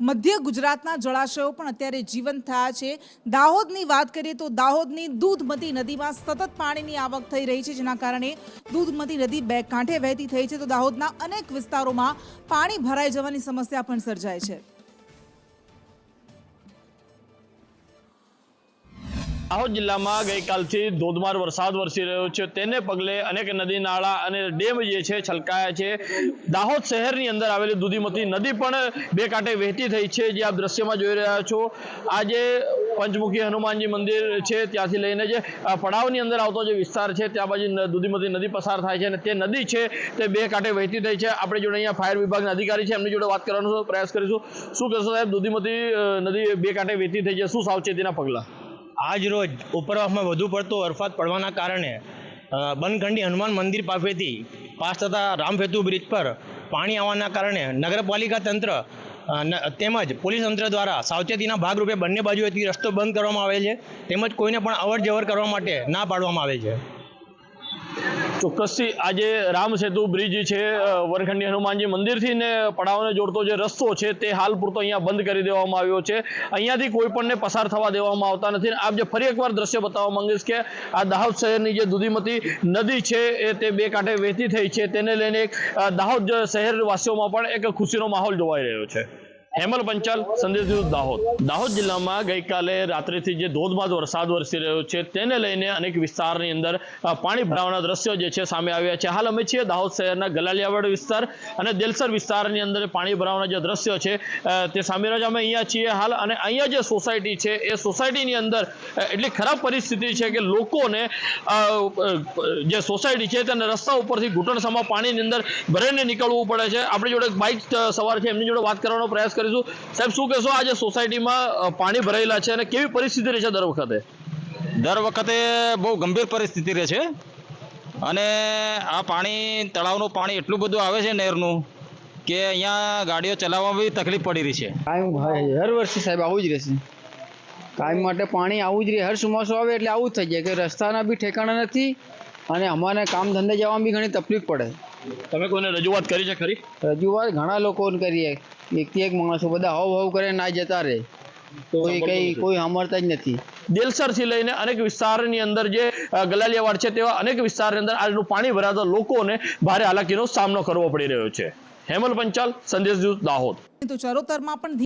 મધ્ય ગુજરાતના જળાશયો પણ અત્યારે જીવંત થયા છે. દાહોદની વાત કરીએ તો દાહોદની દૂધમતી નદીમાં સતત પાણીની આવક થઈ રહી છે, જેના કારણે દૂધમતી નદી બે કાંઠે વહેતી થઈ છે. તો દાહોદના અનેક વિસ્તારોમાં પાણી ભરાઈ જવાની સમસ્યા પણ સર્જાય છે. દાહોદ જિલ્લામાં ગઈકાલથી ધોધમાર વરસાદ વરસી રહ્યો છે. તેને પગલે અનેક નદી, નાળા અને ડેમ જે છે છલકાયા છે. દાહોદ શહેરની અંદર આવેલી દુધીમતી નદી પણ બે કાંઠે વહેતી થઈ છે જે આપ દ્રશ્યમાં જોઈ રહ્યા છો. આજે પંચમુખી હનુમાનજી મંદિર છે, ત્યાંથી લઈને જે પડાવની અંદર આવતો જે વિસ્તાર છે, ત્યાં બાજુ દુધીમતી નદી પસાર થાય છે અને તે નદી છે તે બે કાંઠે વહેતી થઈ છે. આપણે જોડે અહીંયા ફાયર વિભાગના અધિકારી છે, એમની જોડે વાત કરવાનો પ્રયાસ કરીશું. શું કહેશો સાહેબ, દુધીમતી નદી બે કાંઠે વહેતી થઈ છે, શું સાવચેતીના પગલાં? આજ રોજ ઉપરવાસમાં વધુ પડતો વરસાદ પડવાના કારણે બનખંડી હનુમાન મંદિર પાસેથી પાસ થતા રામસેતુ બ્રિજ પર પાણી આવવાના કારણે નગરપાલિકા તંત્ર તેમજ પોલીસ તંત્ર દ્વારા સાવચેતીના ભાગરૂપે બંને બાજુએથી રસ્તો બંધ કરવામાં આવે છે. તેમજ કોઈને પણ અવર જવર કરવા માટે ના પાડવામાં આવે છે. ચોક્કસથી આજે રામ બ્રિજ છે વરખંડી હનુમાનજી મંદિરથી ને પડાવને જોડતો જે રસ્તો છે તે હાલ પૂરતો અહીંયા બંધ કરી દેવામાં આવ્યો છે. અહીંયાથી કોઈ પણને પસાર થવા દેવામાં આવતા નથી. આપ જે ફરી એકવાર દ્રશ્ય બતાવવા માંગીશ કે આ દાહોદ શહેરની જે દુધીમતી નદી છે, એ તે બે કાંઠે વહેતી થઈ છે. તેને લઈને દાહોદ શહેરવાસીઓમાં પણ એક ખુશીનો માહોલ જોવાઈ રહ્યો છે. હેમલ પંચાલ, સંદેશ દાહોદ. દાહોદ જિલ્લામાં ગઈકાલે રાત્રિથી જે ધોધમાર વરસાદ વરસી રહ્યો છે, તેને લઈને અનેક વિસ્તારની અંદર પાણી ભરાવાના દ્રશ્યો જે છે સામે આવ્યા છે. હાલ અમે છીએ દાહોદ શહેરના ગલાલિયાવાડ વિસ્તાર અને દેલસર વિસ્તારની અંદર પાણી ભરાવાના જે દ્રશ્યો છે તે સામે રહ્યા અમે અહીંયા છીએ હાલ અને અહીંયા જે સોસાયટી છે, એ સોસાયટીની અંદર એટલી ખરાબ પરિસ્થિતિ છે કે લોકોને જે સોસાયટી છે તેને રસ્તા ઉપરથી ઘૂંટણસામાં પાણીની અંદર ભરીને નીકળવું પડે છે. આપણી જોડે બાઇક સવાર છે. એમની જોડે વાત કરવાનો પ્રયાસ કરીશું. સાહેબ શું કહેશો? આજે સોસાયટીમાં પાણી ભરાયેલા છે અને કેવી પરિસ્થિતિ રહે છે દર વખતે? દર વખતે બહુ ગંભીર પરિસ્થિતિ રહે છે. અને આ પાણી તળાવનું પાણી એટલું બધું આવે છે નહેરનું કે અહીંયા ગાડીઓ ચલાવવામાં બી તકલીફ પડી રહી છે. કાયમ ભાઈ હર વર્ષે સાહેબ આવું જ રહેશે કાયમ માટે પાણી આવું જ રહે. હર ચોમાસું આવે એટલે આવું જ થઈ જાય કે રસ્તાના બી ઠેકાણા નથી અને અમારે કામ ધંધે જવામાં બી ઘણી તકલીફ પડે. તમે કોઈને રજૂઆત કરી છે ખરી? રજૂઆત ઘણા લોકોને કરીએ એકથી એક માણસો બધા હવ હવ કરે ના જતા રહે. કોઈ કઈ કોઈ સાંભળતા જ નથી. દેલસરથી લઈને અનેક વિસ્તારની અંદર જે ગલાલિયાવાડ છે તેવા અનેક વિસ્તારની અંદર આજનું પાણી ભરાતા લોકોને ભારે હાલાકીનો સામનો કરવો પડી રહ્યો છે. હેમલ પંચાલ સંદેશ દાહોદ. તો ચરોતરમાં પણ